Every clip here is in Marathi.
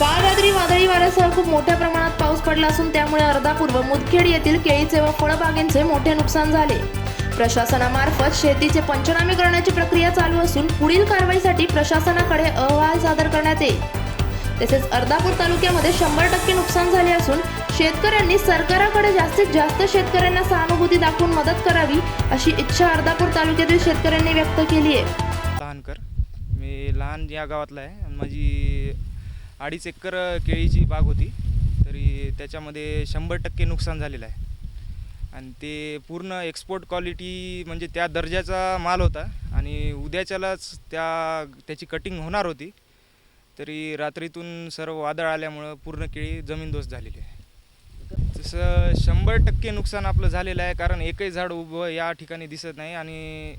काल रात्री वादळी वाऱ्यासह खूप मोठ्या प्रमाणात पाऊस पडला असून त्यामुळे अर्धापूर्व मुदखेड येथील केळीचे व फळबागेंचे मोठे नुकसान झाले. प्रशासनामार्फत शेतीचे पंचनामे करण्याची प्रक्रिया चालू असून पुढील कारवाईसाठी प्रशासनाकडे अहवाल सादर करण्यात येईल. तसेच अर्धापूर तालुक्यामध्ये शंभर टक्के नुकसान झाले असून शेतकऱ्यांनी सरकाराकडे जास्तीत जास्त शेतकऱ्यांना सहानुभूती दाखवून मदत करावी अशी इच्छा अर्धापूर तालुक्यातील शेतकऱ्यांनी व्यक्त केली आहे. लहानकर. मी लहान या गावातला आहे माझी अडीच एकर केळीची बाग होती. तरी त्याच्यामध्ये शंभर टक्के नुकसान झालेलं आहे. आणि ते पूर्ण एक्सपोर्ट क्वालिटी म्हणजे त्या दर्जाचा माल होता. आणि उद्याच्यालाच त्या त्याची कटिंग होणार होती. तरी रात्रीतून सर्व वादळ आल्यामुळं पूर्ण केळी जमीनदोस्त झालेली आहे. तसं शंभर टक्के नुकसान आपलं झालेलं आहे कारण एकही झाड उभं या ठिकाणी दिसत नाही आणि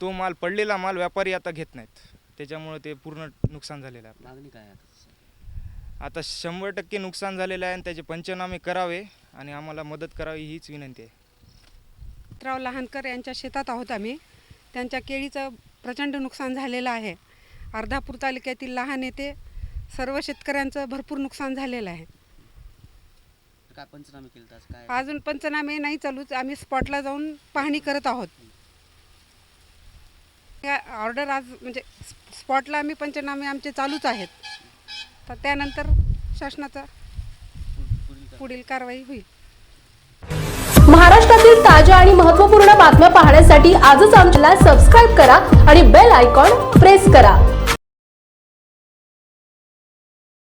तो माल पडलेला माल व्यापारी आता घेत नाहीत. त्याच्यामुळे ते पूर्ण नुकसान झालेलं आहे मागणी काय आहे आता सर? आपलं. आता शंभर टक्के नुकसान झालेलं आहे आणि त्याचे पंचनामे करावे आणि आम्हाला मदत करावी हीच विनंती आहे. राव लहानकर यांच्या शेतात आहोत आम्ही. त्यांच्या केळीचं प्रचंड नुकसान झालेलं आहे. अर्धापूर तालुक्यातील लहान येथे सर्व शेतकऱ्यांचं भरपूर नुकसान झालेलं आहे. काय पंचनामे केले तर आज? काय? अजून पंचनामे नाही चालूच. आम्ही स्पॉटला जाऊन पाहणी करत आहोत. या ऑर्डर आज म्हणजे स्पॉटला आम्ही पंचनामे आमचे चालूच आहेत. तर त्यानंतर शासनाचा पुढील पुढील कारवाई होईल. महाराष्ट्रातील ताज्या आणि महत्त्वपूर्ण बातम्या पाहण्यासाठी आजच आमच्याला सबस्क्राईब करा आणि बेल आयकॉन प्रेस करा.